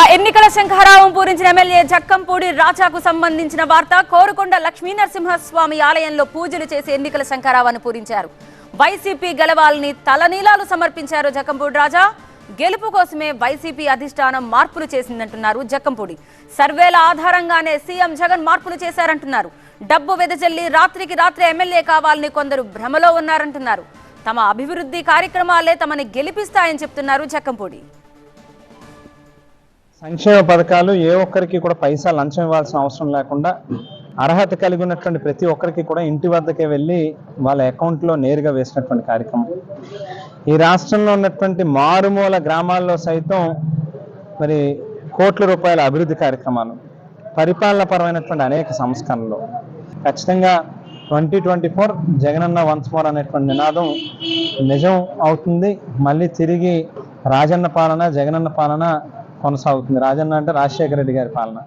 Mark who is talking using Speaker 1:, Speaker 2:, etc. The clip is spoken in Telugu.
Speaker 1: ఎన్నికల శంఖారావం పూరించిన ఎమ్మెల్యే జక్కంపూడి రాజాకు సంబంధించిన వార్త కోరుకొండ లక్ష్మీ నరసింహస్వామి ఆలయంలో పూజలు చేసి ఎన్నికల శంఖారావాన్ని పూరించారు. వైసీపీ గెలవాలని తలనీలాలు సమర్పించారు జక్కంపూడి రాజా. గెలుపు కోసమే వైసీపీ అధిష్టానం మార్పులు చేసిందంటున్నారు జక్కంపూడి. సర్వేల ఆధారంగానే సీఎం జగన్ మార్పులు చేశారంటున్నారు. డబ్బు వెదజల్లి రాత్రికి రాత్రి ఎమ్మెల్యే కావాలని కొందరు భ్రమలో ఉన్నారంటున్నారు. తమ అభివృద్ధి కార్యక్రమాలే తమని గెలిపిస్తాయని చెప్తున్నారు జక్కంపూడి.
Speaker 2: సంక్షేమ పథకాలు ఏ ఒక్కరికి కూడా పైసా లంచం ఇవ్వాల్సిన అవసరం లేకుండా అర్హత కలిగి ఉన్నటువంటి ప్రతి ఒక్కరికి కూడా ఇంటి వద్దకే వెళ్ళి వాళ్ళ అకౌంట్లో నేరుగా వేసినటువంటి కార్యక్రమం. ఈ రాష్ట్రంలో ఉన్నటువంటి మారుమూల గ్రామాల్లో సైతం మరి కోట్ల రూపాయల అభివృద్ధి కార్యక్రమాలు పరిపాలన పరమైనటువంటి అనేక సంస్కరణలు. ఖచ్చితంగా twenty twenty four Jagananna once more అనేటువంటి నినాదం నిజం అవుతుంది. మళ్ళీ తిరిగి రాజన్న పాలన జగనన్న పాలన కొనసాగుతుంది. రాజన్న అంటే రాజశేఖర రెడ్డి గారి పాలన.